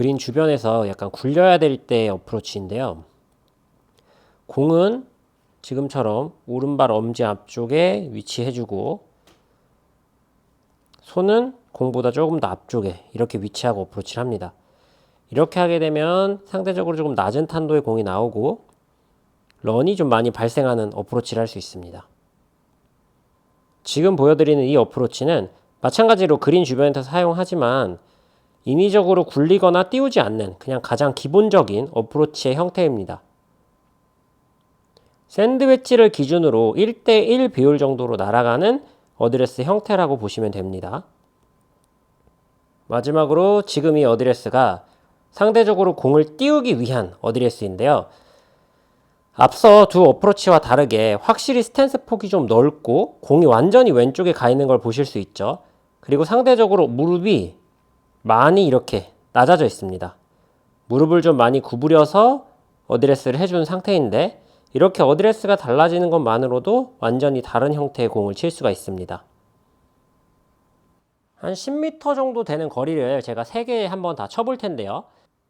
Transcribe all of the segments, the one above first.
그린 주변에서 약간 굴려야 될 때의 어프로치인데요. 공은 지금처럼 오른발 엄지 앞쪽에 위치해주고 손은 공보다 조금 더 앞쪽에 이렇게 위치하고 어프로치를 합니다. 이렇게 하게 되면 상대적으로 조금 낮은 탄도의 공이 나오고 런이 좀 많이 발생하는 어프로치를 할 수 있습니다. 지금 보여드리는 이 어프로치는 마찬가지로 그린 주변에서 사용하지만 인위적으로 굴리거나 띄우지 않는 그냥 가장 기본적인 어프로치의 형태입니다. 샌드웨치를 기준으로 1대1 비율 정도로 날아가는 어드레스 형태라고 보시면 됩니다. 마지막으로 지금 이 어드레스가 상대적으로 공을 띄우기 위한 어드레스인데요. 앞서 두 어프로치와 다르게 확실히 스탠스 폭이 좀 넓고 공이 완전히 왼쪽에 가 있는 걸 보실 수 있죠. 그리고 상대적으로 무릎이 많이 이렇게 낮아져 있습니다. 무릎을 좀 많이 구부려서 어드레스를 해준 상태인데 이렇게 어드레스가 달라지는 것만으로도 완전히 다른 형태의 공을 칠 수가 있습니다. 한 10m 정도 되는 거리를 제가 3개 한번 다 쳐볼 텐데요.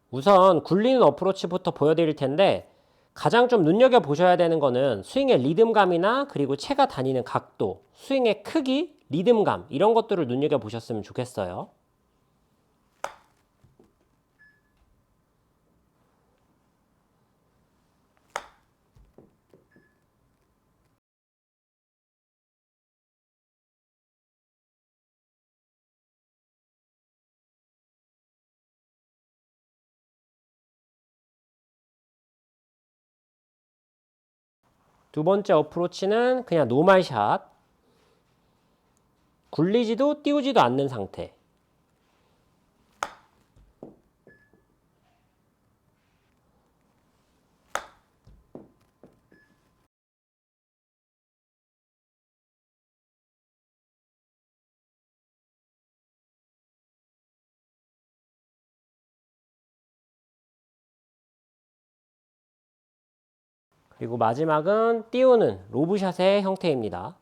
우선 굴리는 어프로치부터 보여드릴 텐데 가장 좀 눈여겨보셔야 되는 거는 스윙의 리듬감이나 그리고 채가 다니는 각도, 스윙의 크기, 리듬감 이런 것들을 눈여겨보셨으면 좋겠어요. 두 번째 어프로치는 그냥 노말샷. 굴리지도 띄우지도 않는 상태. 그리고 마지막은 띄우는 로브샷의 형태입니다.